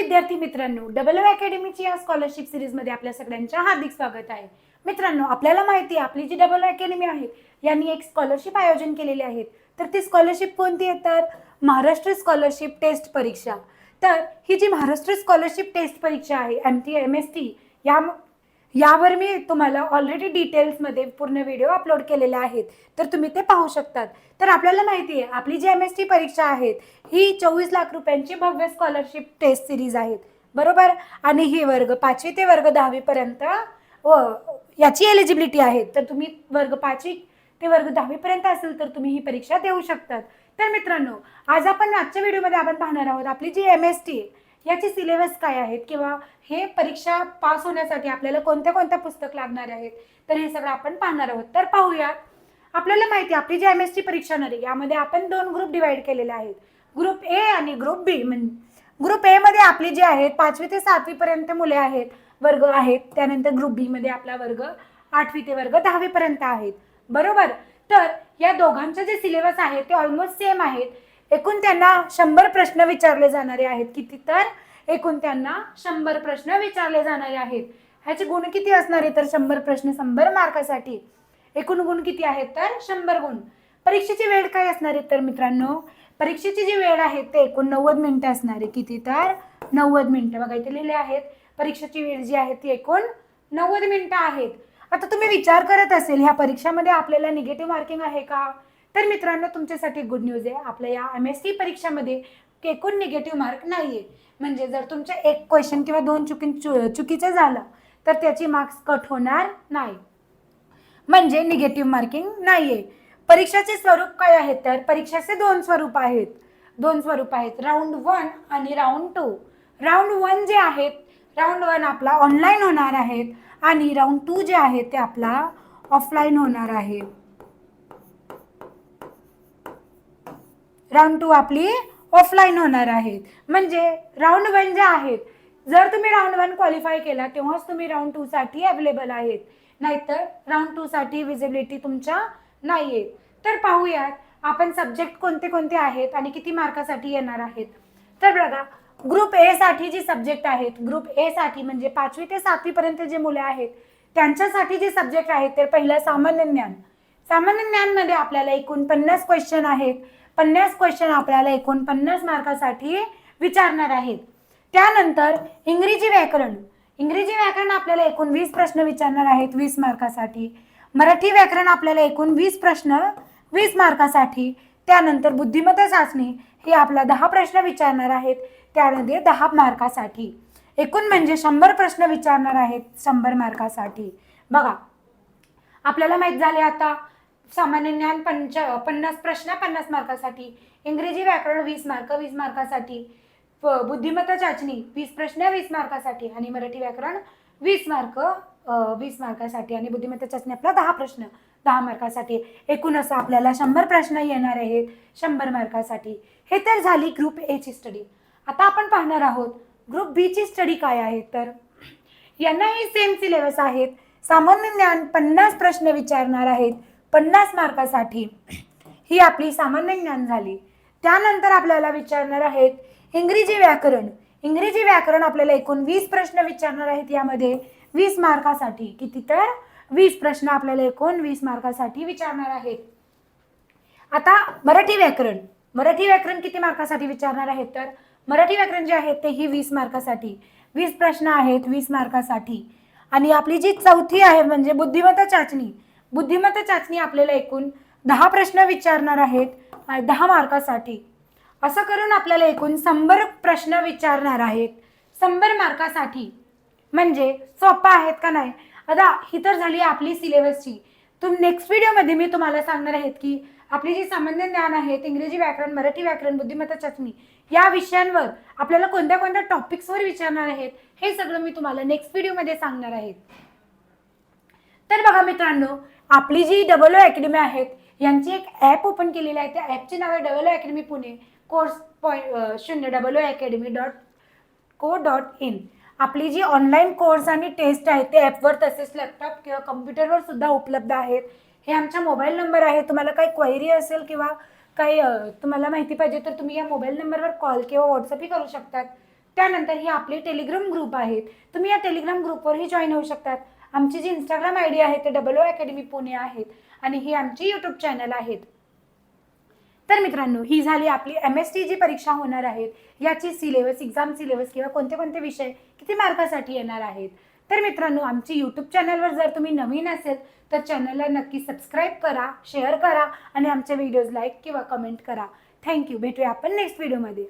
विद्यार्थी मित्रांनो double O अकॅडमीची या स्कॉलरशिप सिरीजमध्ये आपल्या सगळ्यांच्या हार्दिक स्वागत आहे. मित्रांनो आपल्याला माहिती आहे आपली जी डबल ओ अकॅडमी आहे यांनी एक स्कॉलरशिप आयोजन केलेली आहे तर ती स्कॉलरशिप कोणती आहे? तर महाराष्ट्र स्कॉलरशिप टेस्ट परीक्षा. तर ही जी महाराष्ट्र स्कॉलरशिप टेस्ट परीक्षा आहे M T M S T या यावर मी तुम्हाला ऑलरेडी डिटेल्समध्ये पूर्ण व्हिडिओ अपलोड केलेले आहेत. तर तुम्ही ते पाहू शकतात. तर आपल्याला माहिती आहे आपली जी एम एस टी परीक्षा आहेत ही चोवीस लाख रुपयांची भव्य स्कॉलरशिप टेस्ट सिरीज आहेत. बरोबर? आणि हे वर्ग पाचवी ते वर्ग दहावीपर्यंत व याची एलिजिबिलिटी आहे. तर तुम्ही वर्ग पाचवी ते वर्ग दहावीपर्यंत असेल तर तुम्ही ही परीक्षा देऊ शकतात. तर मित्रांनो आज आपण आजच्या व्हिडिओमध्ये आपण पाहणार आहोत आपली जी एम एस टी याचे सिलेबस काय आहेत? किंवा हे परीक्षा पास होण्यासाठी आपल्याला कोणत्या कोणत्या पुस्तक लागणार आहेत? तर हे सगळं आपण पाहणार आहोत. तर पाहूया आपल्याला माहिती आहे आपली जी एम एस टी परीक्षा होणार आहे यामध्ये आपण दोन ग्रुप डिवाइड केलेले आहेत. ग्रुप ए आणि ग्रुप बी म्हणजे ग्रुप ए मध्ये आपली जी आहेत पाचवी ते सातवी पर्यंत मुले आहेत वर्ग आहेत. त्यानंतर ग्रुप बी मध्ये आपला वर्ग आठवी ते वर्ग दहावी पर्यंत आहेत. बरोबर? तर या दोघांचे जे सिलेबस आहे ते ऑलमोस्ट सेम आहेत. एकूण त्यांना शंभर प्रश्न विचारले जाणारे आहेत. किती तर? एकूण त्यांना शंभर प्रश्न विचारले जाणारे आहेत. ह्याचे गुण किती असणार आहे तर शंभर प्रश्न शंभर मार्कासाठी? एकूण गुण किती आहेत तर? शंभर गुण. परीक्षेची वेळ काय असणार आहे तर मित्रांनो? परीक्षेची जी वेळ आहे ते एकूण नव्वद मिनिटं असणार. आहे किती तर? नव्वद मिनिटं. बघा इथे लिहिले आहेत. परीक्षेची वेळ जी आहे ती एकूण नव्वद मिनिटं आहेत. आता तुम्ही विचार करत असेल ह्या परीक्षामध्ये आपल्याला निगेटिव्ह मार्किंग आहे का? तर मित्रांनो तुमच्यासाठी गुड न्यूज आहे. आपल्या या एम एस सी परीक्षामध्ये एकूण निगेटिव्ह मार्क नाही आहे म्हणजे जर तुमच्या एक क्वेश्चन किंवा दोन चुकी चु चुकीचं झालं तर त्याची मार्क्स कट होणार नाही. म्हणजे निगेटिव्ह मार्किंग नाही आहे परीक्षाचे स्वरूप काय आहेत तर परीक्षाचे दोन स्वरूप आहेत. दोन स्वरूप आहेत राऊंड वन आणि राऊंड टू राऊंड वन जे आहेत राऊंड वन आपला ऑनलाईन होणार आहेत आणि राऊंड टू जे आहे ते आपला ऑफलाईन होणार आहे. राऊंड टू आपली ऑफलाईन होणार आहेत. म्हणजे राऊंड वन जे आहेत जर तुम्ही राऊंड वन क्वालिफाय केला तेव्हाच तुम्ही राऊंड टू साठी अवेलेबल आहेत. नाहीतर राऊंड टू साठी विजिबिलिटी तुमच्या नाही आहे तर पाहूयात आपण सब्जेक्ट कोणते कोणते आहेत आणि किती मार्कासाठी येणार आहेत. तर बघा ग्रुप ए साठी जी सब्जेक्ट आहेत ग्रुप ए साठी म्हणजे पाचवी ते सातवी पर्यंत जे मुले आहेत त्यांच्यासाठी जे सब्जेक्ट आहेत ते पहिलं सामान्य ज्ञान. सामान्य ज्ञानमध्ये आपल्याला एकूण पन्नास क्वेश्चन आहेत. पन्नास क्वेश्चन आपल्याला एकूण पन्नास मार्कासाठी विचारणार आहेत. त्यानंतर इंग्रजी व्याकरण. इंग्रजी व्याकरण आपल्याला एकूण वीस प्रश्न विचारणार आहेत वीस मार्कासाठी. मराठी व्याकरण आपल्याला एकूण वीस प्रश्न वीस मार्कासाठी. त्यानंतर बुद्धिमत्ता चाचणी हे आपला दहा प्रश्न विचारणार आहेत. त्यामध्ये दहा मार्कासाठी. एकूण म्हणजे शंभर प्रश्न विचारणार आहेत शंभर मार्कासाठी. बघा. आपल्याला माहीत झाले आता. सामान्य ज्ञान पंच पन्नास प्रश्न पन्नास मार्कासाठी इंग्रजी व्याकरण वीस मार्क वीस मार्कासाठी बुद्धिमत्ता चाचणी वीस प्रश्न वीस मार्कासाठी आणि मराठी व्याकरण वीस मार्क वीस मार्कासाठी आणि बुद्धिमत्ता चाचणी आपला दहा प्रश्न दहा मार्कासाठी. एकूण असं आपल्याला शंभर प्रश्न येणार आहेत शंभर मार्कासाठी. हे तर झाली ग्रुप ए ची स्टडी आता आपण पाहणार आहोत ग्रुप बी ची स्टडी काय आहे तर यांनाही सेम सिलेबस आहेत. सामान्य ज्ञान पन्नास प्रश्न विचारणार आहेत. पन्नास मार्कासाठी ही आपली सामान्य ज्ञान झाली. त्यानंतर आपल्याला विचारणार आहेत इंग्रजी व्याकरण. इंग्रजी व्याकरण आपल्याला एकूण वीस प्रश्न विचारणार आहेत यामध्ये. वीस मार्कासाठी किती तर? वीस प्रश्न आपल्याला एकूण वीस मार्कासाठी विचारणार आहेत. आता मराठी व्याकरण. मराठी व्याकरण किती मार्कासाठी विचारणार आहेत तर? मराठी व्याकरण जे आहे ते ही वीस मार्कासाठी. वीस प्रश्न आहेत वीस मार्कासाठी. आणि आपली जी चौथी आहे म्हणजे बुद्धिमत्ता चाचणी बुद्धिमत्ता चाचणी आपल्याला एकूण दहा प्रश्न विचारणार आहेत दहा मार्कासाठी. असं करून आपल्याला एकूण शंभर प्रश्न विचारणार आहेत. शंभर मार्कासाठी. म्हणजे सोपा आहेत का नाही? आता ही तर झाली आपली सिलेबसची. तुम नेक्स्ट व्हिडिओमध्ये मी तुम्हाला सांगणार आहेत की आपली जी सामान्य ज्ञान आहेत इंग्रजी व्याकरण मराठी व्याकरण बुद्धिमत्ता चाचणी या विषयांवर आपल्याला कोणत्या कोणत्या टॉपिक्सवर विचारणार आहेत हे सगळं मी तुम्हाला नेक्स्ट व्हिडिओमध्ये सांगणार आहे. तर बघा मित्रांनो आपली जी डबल ओ अकॅडमी आहेत यांची एक ॲप ओपन केलेली आहे. त्या ॲपचे नाव आहे double O academy Pune. Course point शून्य double O academy dot co dot in. आपली जी ऑनलाईन कोर्स आणि टेस्ट आहे ते ॲपवर तसेच लॅपटॉप किंवा कम्प्युटरवर सुद्धा उपलब्ध आहेत. हे आमचा मोबाईल नंबर आहे. तुम्हाला काही क्वेरी असेल किंवा काही तुम्हाला माहिती पाहिजे तर तुम्ही या मोबाईल नंबरवर कॉल किंवा व्हॉट्सअपही करू शकतात. त्यानंतर ही आपले टेलिग्राम ग्रुप आहेत तुम्ही या टेलिग्राम ग्रुपवरही जॉईन होऊ शकतात. आमची जी इंस्टाग्राम आय डी आहे ते डबल ओ अकॅडमी पुणे आहेत आणि ही आमची यूट्यूब चॅनल आहेत. तर मित्रांनो ही झाली आपली एम एस टी जी परीक्षा होणार आहेत याची सिलेबस एक्झाम सिलेबस किंवा कोणते कोणते विषय किती मार्कासाठी येणार आहेत. तर मित्रांनो आमची यूट्यूब चॅनलवर जर तुम्ही नवीन असेल तर चॅनलला नक्की सबस्क्राईब करा शेअर करा आणि आमचे व्हिडिओज लाईक किंवा कमेंट करा. थँक्यू भेटूया आपण नेक्स्ट व्हिडिओमध्ये